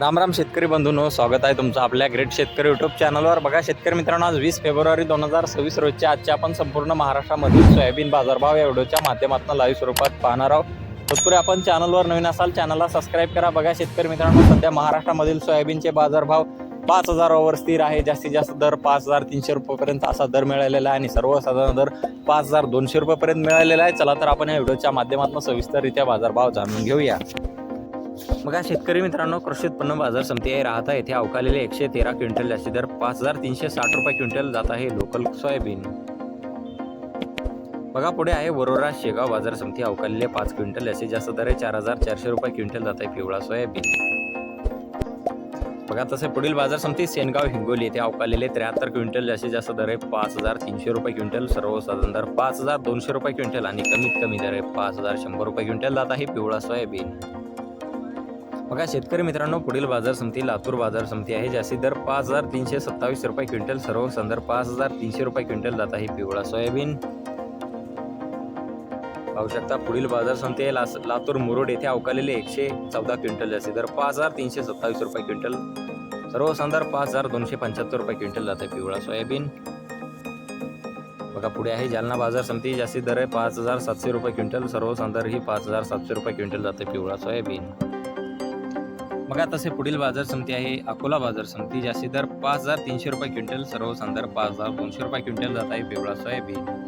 राम राम शेतकरी बंधूंनो स्वागत आहे तुमचं आपल्या ग्रेट शेतकरी युट्यूब चॅनलवर बघा शेतकरी मित्रांनो आज वीस फेब्रुवारी दोन हजार सव्वीस रोजच्या आजच्या आपण संपूर्ण महाराष्ट्रामधील सोयाबीन बाजारभाव या व्हिडिओच्या माध्यमातून लाईव्ह स्वरूपात पाहणार आहोत. तत्पूर्वी आपण चॅनलवर नवीन असाल चॅनलला सबस्क्राईब करा. बघा शेतकरी मित्रांनो सध्या महाराष्ट्रामधील सोयाबीनचे बाजारभाव पाच हजारावर स्थिर आहे. जास्तीत जास्त दर पाच हजार तीनशे रुपयेपर्यंत असा दर मिळालेला आहे आणि सर्वसाधारण दर पाच हजार दोनशे रुपयेपर्यंत मिळालेला आहे. चला तर आपण या व्हिडिओच्या माध्यमातून सविस्तररित्या बाजारभाव जाणून घेऊया. बघा शेतकरी मित्रांनो कृषी उत्पन्न बाजार समिती आहे राहता येथे अवकालेले एकशे तेरा क्विंटल जास्ती दर पाच हजार तीनशे साठ रुपये क्विंटल जात आहे लोकल सोयाबीन. बघा पुढे आहे वरोरा शेगाव बाजार समिती. अवकालेले पाच क्विंटल जास्तीत जास्त दर आहे चार हजार चारशे रुपये क्विंटल जात आहे पिवळा सोयाबीन. बघा तसे पुढील बाजार समिती सेनगाव हिंगोली येथे अवकालेले त्र्याहत्तर क्विंटल जास्तीत जास्त दर आहे पाच हजार तीनशे रुपये क्विंटल सर्वसाधारण दर पाच हजार दोनशे रुपये क्विंटल आणि कमीत कमी दर आहे पाच हजार शंभर रुपये क्विंटल जात आहे पिवळा सोयाबीन. बघा शेतकरी मित्रांनो पुढील बाजार समिती लातूर बाजार समिती आहे जास्तीत दर पाच हजार तीनशे सत्तावीस रुपये क्विंटल सर्व संदर्भ पाच हजार तीनशे रुपये क्विंटल जात आहे पिवळा सोयाबीन. पाहू शकता पुढील बाजार समिती आहे लास- लातूर मुरुड येथे अवकालेले एकशे चौदा क्विंटल जास्ती दर पाच हजार तीनशे सत्तावीस रुपये क्विंटल सर्व संदर्भ पाच हजार दोनशे पंच्याहत्तर रुपये क्विंटल जात आहे पिवळा सोयाबीन. बघा पुढे आहे जालना बाजार समिती जास्तीत दर आहे पाच हजार सातशे रुपये क्विंटल सर्व संदर्भ ही पाच हजार सातशे रुपये क्विंटल जाते पिवळा सोयाबीन. बघा तसे पुढील बाजार समिती आहे अकोला बाजार समिती जास्तीत दर पाच हजार तीनशे रुपये क्विंटल सर्व सांदर पाच हजार दोनशे रुपये क्विंटल जात आहे पिवळा सोयाबीन.